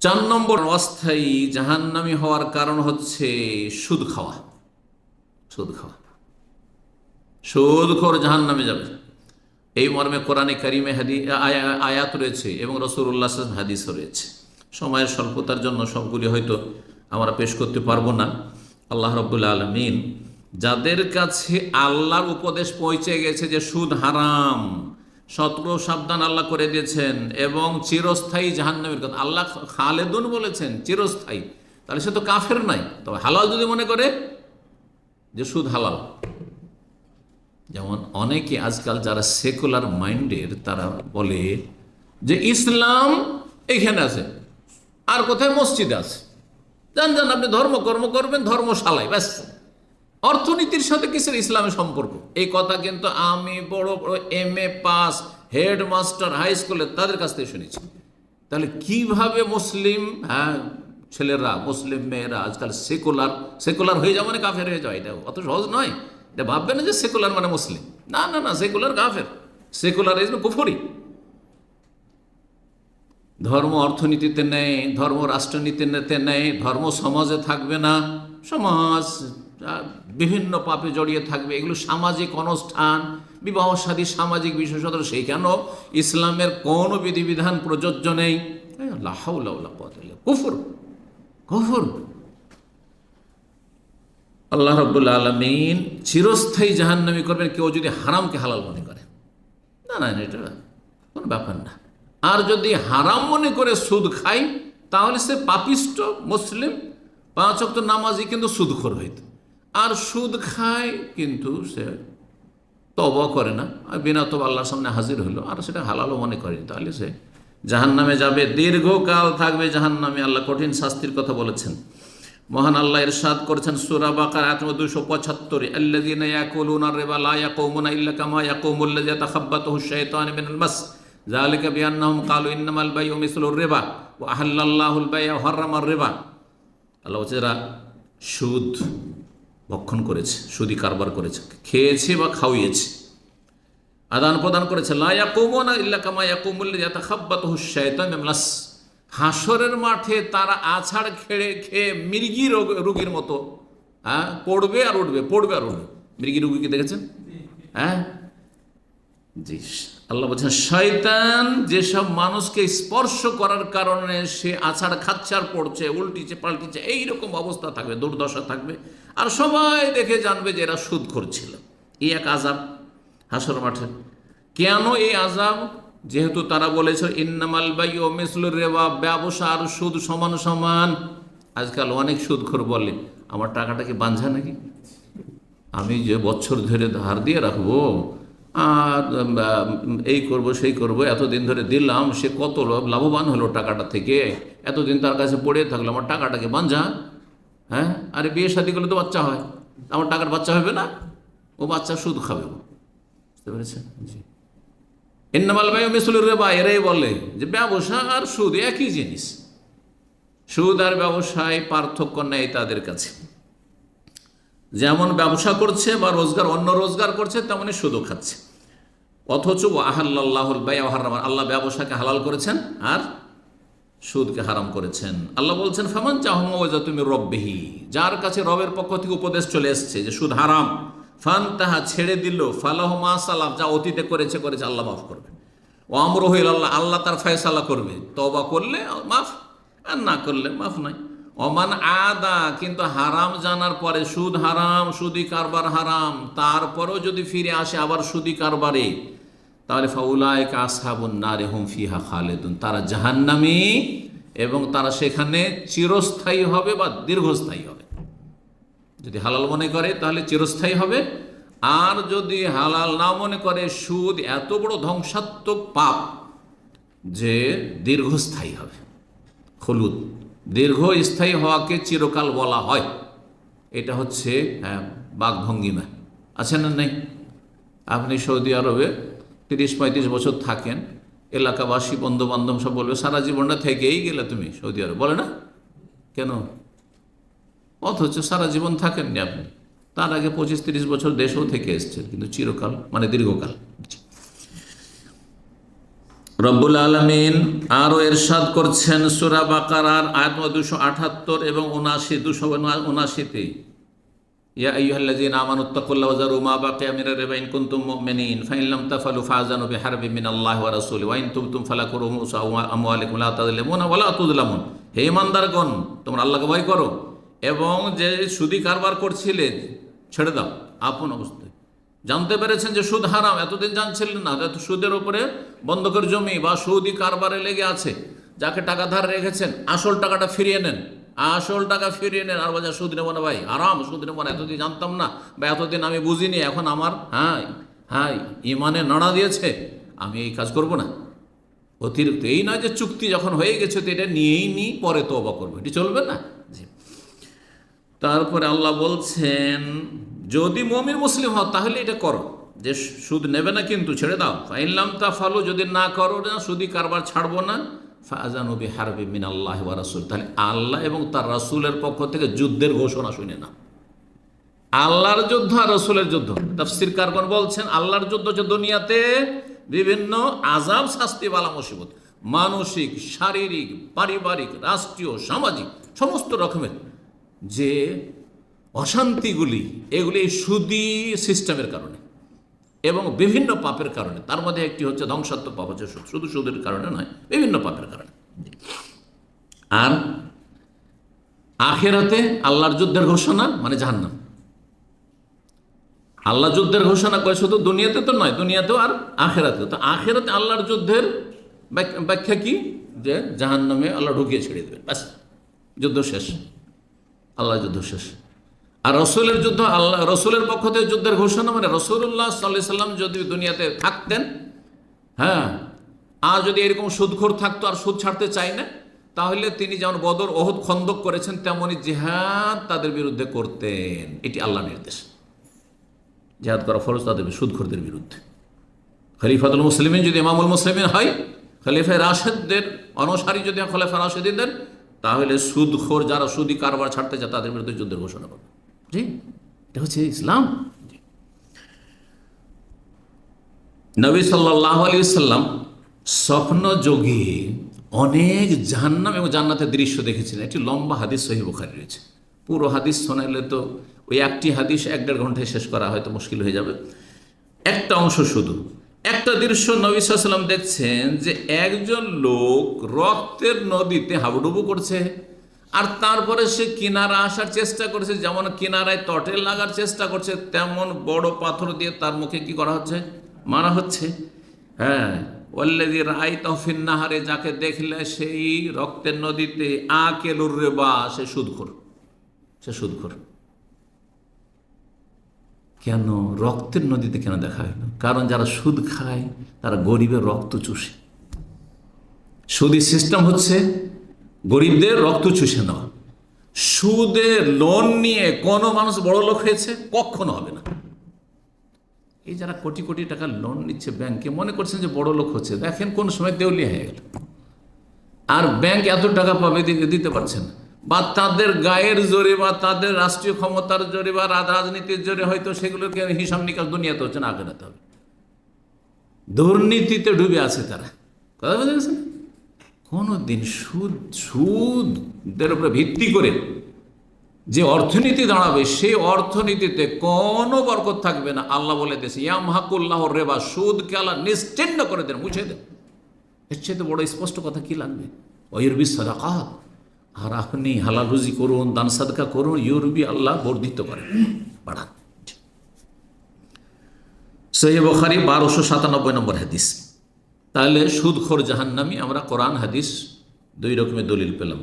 চার নম্বর অস্থায়ী জাহান্নামি হওয়ার কারণ হচ্ছে সুদ খাওয়া। সুদ খাওয়া। সুদ খোর জাহান্নামে যাবে। এই মর্মে কোরআনে কারিমে হাদি, আয়া- আয়াত রয়েছে এবং রসুল্লাহ হাদিসও রয়েছে। সময়ের স্বল্পতার জন্য সবগুলি হয়তো আমরা পেশ করতে পারব না। আল্লাহ রব্বুল আলমিন যাদের কাছে আল্লাহর উপদেশ পৌঁছে গেছে যে সুদ হারাম সতর্ক সাবধান আল্লাহ করে দিয়েছেন এবং চিরস্থায়ী জাহান্নামের কথা। আল্লাহ খালেদুন বলেছেন, চিরস্থায়ী। তাহলে সে তো কাফের নাই তবে হালাল যদি মনে করে যে সুদ হালাল। যেমন অনেকে আজকাল যারা সেকুলার মাইন্ডের, তারা বলে যে ইসলাম এখানে আছে, আর কোথায় মসজিদ আছে। জান জান, আপনি ধর্ম কর্ম করবেন, ধর্মশালায়, ব্যাস। অর্থনীতির সাথে কিসের ইসলামের সম্পর্ক? এই কথা কিন্তু আমি বড় বড় M A pass, headmaster, high স্কুলে তাদের কাছ থেকে শুনেছি। তাহলে কীভাবে মুসলিম হ্যাঁ ছেলেরা, মুসলিম মেয়েরা আজকাল সেকুলার সেকুলার হয়ে যাওয়া মানে কাফের হয়ে যাওয়া এটা অত সহজ নয়। এটা ভাববে না যে সেকুলার মানে মুসলিম। না না না, সেকুলার কাফের। সেকুলার ইজ কুফরি। ধর্ম অর্থনীতিতে নেই, ধর্ম রাষ্ট্রনীতিতে নেই, ধর্ম সমাজে থাকবে না, সমাজ বিভিন্ন পাপে জড়িয়ে থাকবে। এগুলো সামাজিক অনুষ্ঠান, বিবাহ সাদী, সামাজিক বিশেষত সেইখানেও ইসলামের কোনো বিধিবিধান প্রযোজ্য নেই? কুফুর কুফুর। আল্লাহ রব্বুল আলমিন চিরস্থায়ী জাহান্নামি করবেন, কেউ যদি হারামকে হালাল মনে করে। না না এটা কোনো ব্যাপার না। আর যদি হারাম মনে করে সুদ খায়, তাহলে সে পাপিষ্ট, মুসলিম, পাঁচ অক্ত নামাজি কিন্তু সুদখোর হইত। আর সুদ খায়, কিন্তু সে তবা করে না। আর বিনা তবা আল্লাহর সামনে হাজির হলো, আর সেটা হালালও মনে করেনি। তাহলে সে জাহান নামে যাবে, দীর্ঘকাল থাকবে জাহান নামে আল্লাহ কঠিন শাস্তির কথা বলেছেন। মহান আল্লাহ ইরশাদ করেছেন সূরা বাকার আয়াত নম্বর 275 আল্লাযীনা ইয়াকুলুনা আর-রিবা লা ইয়াকুমুনা ইল্লা কামা ইয়াকুমুল লাযী ইয়াতাখাব্বাতুহু আশ-শাইতানু মিনাল মাস। যালিকা বিআন্নাহুম ক্বালু ইন্নামাল বাইউ মিসলুর রিবা ওয়া আল্লাহ সুদ ভক্ষণ করেছে, সুদি কারবার করেছে, খেয়েছে বা খাওয়িয়েছে। আদান প্রদান করেছে হাসরের মাঠে তারা আছাড় খেড়ে খেয়ে মৃগী রোগ, রুগীর মতো হ্যাঁ পড়বে আর উঠবে, পড়বে আর উঠবে। মৃগী রুগীকে দেখেছেন? হ্যাঁ? জি, আল্লাহ বলছেন শয়তান যেসব মানুষকে স্পর্শ করার কারণে সে আছাড় খাচ্ছার পড়ছে, উল্টিছে, পাল্টিছে, এইরকম অবস্থা থাকবে, দুর্দশা থাকবে আর সবাই দেখে জানবে যে এরা সুদ করছিল এই এক আজাব হাসর মাঠে। কেন এই আজাব যেহেতু তারা বলেছে, ইন্নামাল বাই ও মিসলুর রেবা ব্যবসা আর সুদ সমান সমান। আজকাল অনেক সুদখোর বলে, আমার টাকাটা কি বাঞ্ঝা নাকি? আমি যে বছর ধরে ধার দিয়ে রাখব, আর এই করব, সেই করব, এতদিন ধরে দিলাম, সে কত লাভ- লাভবান হলো টাকাটা থেকে। এতদিন তার কাছে পড়ে থাকল, আমার টাকাটাকে বাঞ্ঝা হ্যাঁ? আরে বিয়ে শাদি করলে তো বাচ্চা হয়। আমার টাকার বাচ্চা হবে না, ও বাচ্চা সুদ খাবে। বুঝতে পেরেছেন? জি। ইন্নামাল ভাই মিসলুর রেবা, এরাই বলে যে ব্যবসা আর সুদ একই জিনিস। সুদ আর ব্যবসায় পার্থক্য নেই তাদের কাছে। যেমন ব্যবসা করছে বা রোজগার, অন্য রোজগার করছে, তেমনি সুদও খাচ্ছে। অথচ আহাল্লাহুল বাই হারাম। আল্লাহ ব্যবসাকে হালাল করেছেন, আর সুদকে হারাম করেছেন। আল্লাহ বলছেন, ফামান চাহমা তুমি রব্বেহি যার কাছে রবের পক্ষ থেকে উপদেশ চলে এসছে যে সুদ হারাম। ফান তাহা ছেড়ে দিল, ফালাহ মা সালাম যা অতীতে করেছে করেছে, আল্লাহ মাফ করবে ও আমর হইল আল্লাহ আল্লাহ তার ফয়সালা করবে। তবা করলে মাফ, আর না করলে মাফ নাই। অমান আদা, কিন্তু হারাম জানার পরে সুদ হারাম, সুদি কারবার হারাম। তারপরেও যদি ফিরে আসে আবার সুদি কারবারে তাহলে ফাউলায়ক আসহাবুন নারে হুম ফিহা খালেদুন। তারা জাহান্নামি এবং তারা সেখানে চিরস্থায়ী হবে বা দীর্ঘস্থায়ী হবে। যদি হালাল মনে করে তাহলে চিরস্থায়ী হবে। আর যদি হালাল না মনে করে সুদ এত বড় ধ্বংসাত্মক পাপ যে দীর্ঘস্থায়ী হবে। হলুদ দীর্ঘস্থায়ী হওয়াকে চিরকাল বলা হয়। এটা হচ্ছে হ্যাঁ, বাঘভঙ্গিমা আছে না নেই? আপনি সৌদি আরবে তিরিশ পঁয়ত্রিশ বছর থাকেন, এলাকাবাসী বন্ধু বান্ধব সব বলবে, সারা জীবনটা থেকেই গেলে তুমি সৌদি আরব। বলে না? কেন? অথচ সারা জীবন থাকেননি আপনি। তার আগে পঁচিশ তিরিশ বছর দেশেও থেকে এসছেন, কিন্তু চিরকাল মানে দীর্ঘকাল। রব্বুল আলমিন আরও এরশাদ করছেন সুরা বাকারার আয়াত দুশো আঠাত্তর এবং উনাশি দুশো উনাশিতে ইয়া আইয়ুহাল্লাযীনা আমানু তাকুল্লাহা ওয়া যারু মা বাকিয়া মিনার রিবা ইন কুনতুম মুমিনিন ফাইন লাম তাফআলু ফাযানু বিহারবিন মিনাল্লাহি ওয়া রাসূলিহি ওয়া ইন তুবতুম ফালাকুম রুউসু আমওয়ালিকুম লা তাযলিমুনা ওয়া হে ইমানদারগণ, তোমরা আল্লাহকে ভয় করো এবং যে সুদি কারবার করছিলে, ছেড়ে দাও, আপন অবস্থায়। জানতে পেরেছেন যে সুদ হারাম, এতদিন জানছিলেন না, এত সুদের উপরে বন্ধকের জমি বা সুদি কারবারে লেগে আছে, যাকে টাকা ধার রেখেছেন, আসল টাকাটা ফিরিয়ে নেন। আসল টাকা ফিরিয়ে নেন। আর বাজার সুদ নেব না ভাই, আরাম সুদ নেব না এতদিন জানতাম না বা এতদিন আমি বুঝিনি, এখন আমার হ্যাঁ হ্যাঁ ইমানে নাড়া দিয়েছে, আমি এই কাজ করব না। অতিরিক্ত, এই নয় যে চুক্তি যখন হয়ে গেছে, তো এটা নিয়েই নি, পরে তো অবা করব। এটি চলবে না? তারপরে আল্লাহ বলছেন, যদি মমির মুসলিম হও, তাহলে এটা করো। যে সুদ নেবে না, কিন্তু ছেড়ে দাও। ফাইনলাম তা ফালো যদি না করো না, সুদি কারবার ছাড়বো না। ফাজানবি হারবি মিন আল্লাহ ওয়া রাসুল তাহলে আল্লাহ এবং তার রাসুলের পক্ষ থেকে যুদ্ধের ঘোষণা শুনে না। আল্লাহর যুদ্ধ আর রসুলের যুদ্ধ। তফসির কারগন বলছেন, আল্লাহর যুদ্ধ হচ্ছে দুনিয়াতে বিভিন্ন আজাব শাস্তি বালা মুসিবত। মানসিক, শারীরিক, পারিবারিক, রাষ্ট্রীয়, সামাজিক, সমস্ত রকমের যে অশান্তিগুলি, এগুলি সুদি সিস্টেমের কারণে। এবং বিভিন্ন পাপের কারণে, তার মধ্যে একটি হচ্ছে ধ্বংসাত্মক পাপ হচ্ছে। শুধু সুদের কারণে নয়, বিভিন্ন পাপের কারণে। আর আখেরাতে আল্লাহর যুদ্ধের ঘোষণা মানে জাহান্নাম। আল্লাহ যুদ্ধের ঘোষণা করে, শুধু দুনিয়াতে তো নয়, দুনিয়াতেও আর আখেরাতে তো আখেরাতে আল্লাহর যুদ্ধের ব্যাখ- ব্যাখ্যা কি? যে জাহান্নামে আল্লাহ ঢুকিয়ে ছেড়ে দেবেন, ব্যাস। যুদ্ধ শেষ। আল্লাহ যুদ্ধ শেষ। আর রসুলের যুদ্ধ, আল্লাহ, রসুলের পক্ষ থেকে যুদ্ধের ঘোষণা মানে রসুল্লাহ সাল্লাহ সাল্লাম যদি দুনিয়াতে থাকতেন হ্যাঁ আর যদি এরকম সুদখোর থাকতো আর সুদ ছাড়তে চাই না, তাহলে তিনি যেমন বদর, ওহদ খন্দক করেছেন তেমনই জেহাদ তাদের বিরুদ্ধে করতেন। এটি আল্লাহ নির্দেশ। জেহাদ করা ফরজ তাদের সুদখোরদের বিরুদ্ধে। খলিফাতুল মুসলিমিন যদি ইমামুল মুসলিমিন হয় খলিফা রাশেদদের অনুসারী যদি খলিফা রাশেদিনদের তাহলে সুদখোর যারা সুদি কারবার ছাড়তে চায়, তাদের বিরুদ্ধে যুদ্ধের ঘোষণা করবে। জি, এটা হচ্ছে ইসলাম। নবী সাল্লাহ আলী সাল্লাম স্বপ্ন যোগে অনেক জাহান্নাম এবং জান্নাতের দৃশ্য দেখেছিলেন। একটি লম্বা হাদিস সহি বুখারি রয়েছে। পুরো হাদিস শোনাইলে তো ওই একটি হাদিস এক দেড় ঘন্টায় শেষ করা হয়তো মুশকিল হয়ে যাবে। একটা অংশ শুধু। একটা দৃশ্য নবী সাল্লাম দেখছেন যে একজন লোক রক্তের নদীতে হাবুডুবু করছে। আর তারপরে সে কিনারা আসার চেষ্টা করছে, যেমন কিনারায় তটে লাগার চেষ্টা করছে, তেমন বড় পাথর দিয়ে তার মুখে কি করা হচ্ছে? মারা হচ্ছে। হ্যাঁ ওল্লেদি রাই তফিন নাহারে যাকে দেখলে সেই রক্তের নদীতে আকেলুর রে বা, সে সুদখোর। সে সুদখোর। কেন? রক্তের নদীতে কেন দেখা না কারণ যারা সুদ খায়, তারা গরিবের রক্ত চুষে। সুদি সিস্টেম হচ্ছে গরিবদের রক্ত চুষে নেওয়া। সুদে লোন নিয়ে কোনো মানুষ বড় লোক হয়েছে, কখনো হবে না। এই যারা কোটি কোটি টাকা লোন নিচ্ছে ব্যাংকে মনে করছেন যে বড় লোক হচ্ছে। দেখেন কোন সময় দেউলিয়া হয়ে গেল। আর ব্যাংক এত টাকা পাবে দিতে পারছে না। বা তাদের গায়ের জোরে, বা তাদের রাষ্ট্রীয় ক্ষমতার জোরে, বা রাজ- রাজনীতির জোরে হয়তো সেগুলোকে হিসাব নিকাশ দুনিয়াতে হচ্ছে না, আগে হবে। দুর্নীতিতে ডুবে আছে তারা। কথা বুঝতে কোনো দিন সুদ, সুদের উপরে ভিত্তি করে যে অর্থনীতি দাঁড়াবে, সেই অর্থনীতিতে কোনো বরকত থাকবে না। আল্লাহ বলে দিয়েছে ইয়াম হাকুল্লাহ রেবা, সুদকে আল্লাহ নিশ্চিন্ন করে দেন, মুছে দেন। এর চেয়ে বড় স্পষ্ট কথা কি লাগবে? ওয়ুরবি সাদাকাত, আর আপনি হালালুজি করুন, দান সাদকা করুন, ইউরবি আল্লাহ বর্ধিত করেন। বাড়ান। সহি বখারি বারোশো সাতানব্বই নম্বর হাদিস। তাহলে সুদখোর জাহান্নামি আমরা কোরআন হাদিস দুই রকমের দলিল পেলাম।